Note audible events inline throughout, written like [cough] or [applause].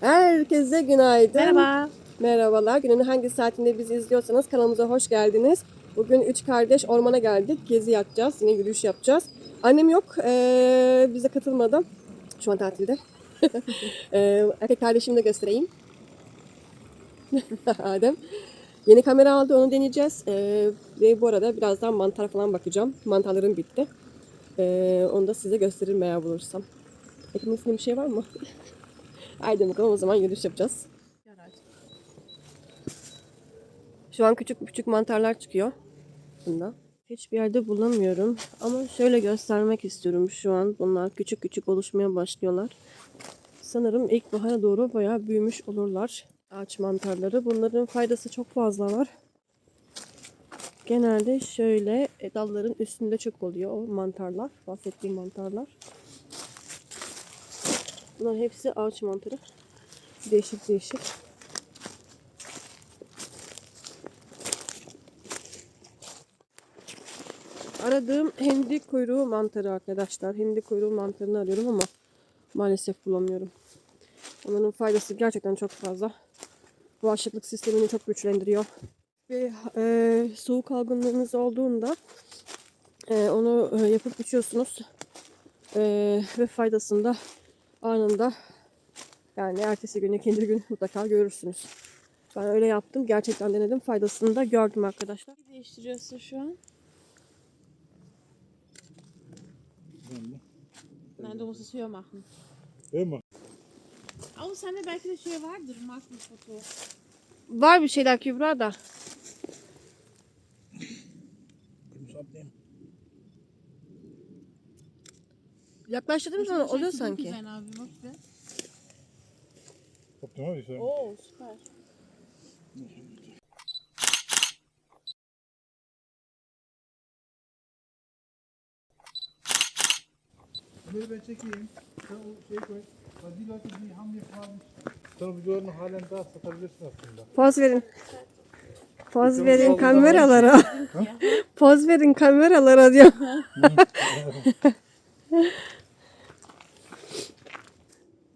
Herkese günaydın. Merhaba. Merhabalar. Günün hangi saatinde bizi izliyorsanız kanalımıza hoş geldiniz. Bugün üç kardeş ormana geldik. Gezi yapacağız. Yine yürüyüş yapacağız. Annem yok. Ee, bize katılmadı. Şu an tatilde. [laughs] ee, erkek kardeşimi de göstereyim. [laughs] Adem. Yeni kamera aldı. Onu deneyeceğiz. Ee, ve bu arada birazdan mantar falan bakacağım. Mantarlarım bitti. Ee, onu da size gösteririm eğer bulursam. Ekmeğin bir şey var mı? [laughs] Bakalım o zaman yürüyüş yapacağız. Şu an küçük küçük mantarlar çıkıyor. Bunda. Hiçbir yerde bulamıyorum. Ama şöyle göstermek istiyorum şu an. Bunlar küçük küçük oluşmaya başlıyorlar. Sanırım ilkbahara doğru bayağı büyümüş olurlar. Ağaç mantarları. Bunların faydası çok fazla var. Genelde şöyle e, dalların üstünde çok oluyor o mantarlar. Bahsettiğim mantarlar. Bunların hepsi ağaç mantarı. Değişik değişik. Aradığım hindi kuyruğu mantarı arkadaşlar. Hindi kuyruğu mantarını arıyorum ama maalesef bulamıyorum. Onların faydası gerçekten çok fazla. Bağışıklık sistemini çok güçlendiriyor. Ve e, soğuk algınlığınız olduğunda e, onu e, yapıp içiyorsunuz. E, ve faydasını da anında yani ertesi günü ikinci gün mutlaka görürsünüz. Ben öyle yaptım. Gerçekten denedim. Faydasını da gördüm arkadaşlar. Değiştiriyorsun şu an. Nein, du musst es höher machen. Immer. Aber sende belki de şey vardır. Bir foto. Var bir şeyler Kübra da. Yaklaştırdığım zaman oluyor sanki. Sein, abi, bak be. Optimal, würde ich sagen. Oo süper. Böyle ben çekeyim. Sen o şeyi koy. Die haben hier Fragen. Sen o videolarını halen daha satabilirsin aslında. Poz verin. Poz verin kameralara. [laughs] Poz verin kameralara diyor. [laughs]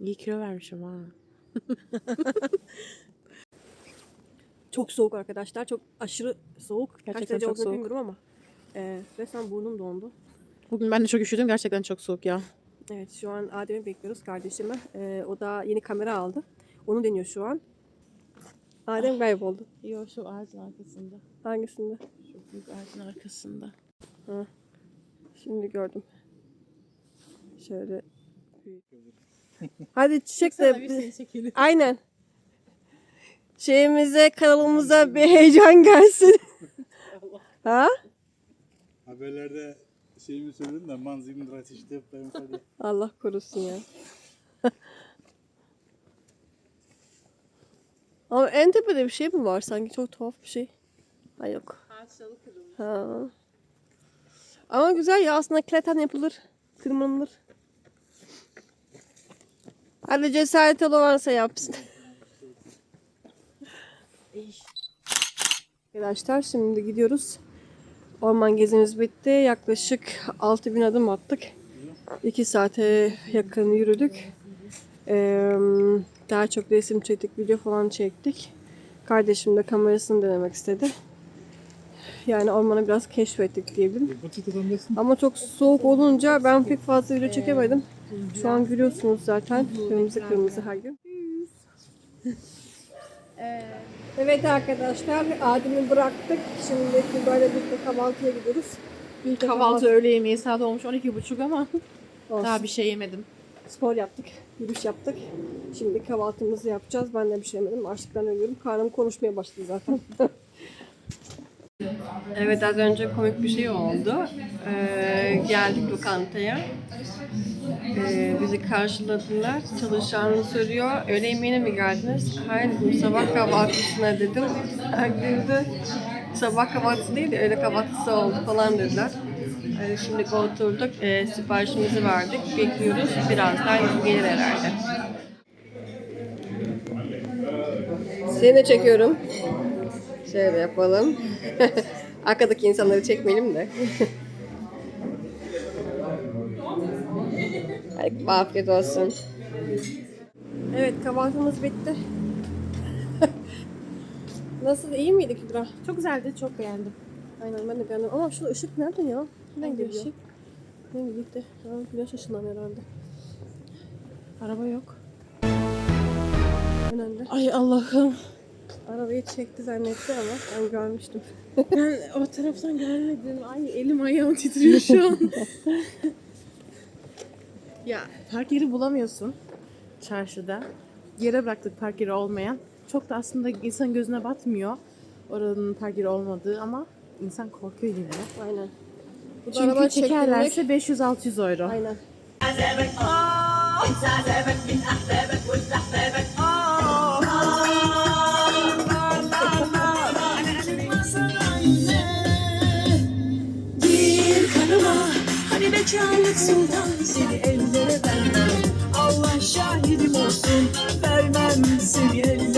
İyi kilo vermişim ha. [laughs] Çok soğuk arkadaşlar. Çok aşırı soğuk. Kaç Gerçekten derece çok soğuk. bilmiyorum ama. E, resmen burnum dondu. Bugün ben de çok üşüdüm. Gerçekten çok soğuk ya. Evet şu an Adem'i bekliyoruz kardeşimi. E, o da yeni kamera aldı. Onu deniyor şu an. Adem kayboldu. Yok şu ağacın arkasında. Hangisinde? Şu büyük ağacın arkasında. Şimdi gördüm. Şöyle. Hadi çiçek de. çekelim. [laughs] Aynen. Şeyimize, kanalımıza bir heyecan gelsin. [laughs] ha? Haberlerde şeyimi söyledim de man 37 işte benim sadece. Allah korusun ya. [laughs] Ama en tepede bir şey mi var sanki? Çok tuhaf bir şey. Ha yok. Kırılmış. Ha. Ama güzel ya aslında kileten yapılır. Tırmanılır. Hadi cesaret olansa yapsın. Arkadaşlar şimdi gidiyoruz. Orman gezimiz bitti. Yaklaşık 6000 adım attık. 2 saate yakın yürüdük. Ee, daha çok resim çektik, video falan çektik. Kardeşim de kamerasını denemek istedi. Yani ormanı biraz keşfettik diyebilirim. Ama çok soğuk olunca ben pek fazla video çekemedim. Şu an görüyorsunuz zaten. Kırmızı kırmızı her gün. Evet arkadaşlar, Adem'i bıraktık. Şimdi böyle bir kahvaltıya gidiyoruz. Bir de Kahvaltı öğle yemeği saat olmuş 12.30 ama Olsun. daha bir şey yemedim. Spor yaptık, yürüyüş yaptık. Şimdi kahvaltımızı yapacağız. Ben de bir şey yemedim. Açlıktan ölüyorum. Karnım konuşmaya başladı zaten. [laughs] evet az önce komik bir şey oldu. Ee, geldik lokantaya. Ee, bizi karşıladılar. Çalışan soruyor. Öğle yemeğine mi geldiniz? Hayır dedim. Sabah kahvaltısına dedim. Güldü. Sabah kahvaltısı değil de öğle kahvaltısı oldu falan dediler. Ee, şimdi oturduk. Ee, siparişimizi verdik. Bekliyoruz. Birazdan gelir herhalde. Seni de çekiyorum. Şöyle yapalım. [laughs] Arkadaki insanları çekmeyelim de. Hadi afiyet olsun. Evet kahvaltımız bitti. Nasıl iyi miydi Kübra? Çok güzeldi, çok beğendim. Aynen ben de beğendim. Ama şu ışık nerede ya? Nereden Hangi geliyor? ışık? Ne gitti? Güneş ışından herhalde. Araba yok. Önemli. Ay Allah'ım. Arabayı çekti zannetti ama ben görmüştüm. [laughs] Ben o taraftan görmedim. Ay elim ayağım titriyor şu an. [laughs] ya park yeri bulamıyorsun çarşıda. Yere bıraktık park yeri olmayan. Çok da aslında insan gözüne batmıyor oranın park yeri olmadığı ama insan korkuyor yine. Aynen. Bu da Çünkü araba çekerlerse çektirmek- 500-600 euro. Aynen. Bekarlık sultan seni ellere vermem. Allah şahidim olsun vermem seni ellere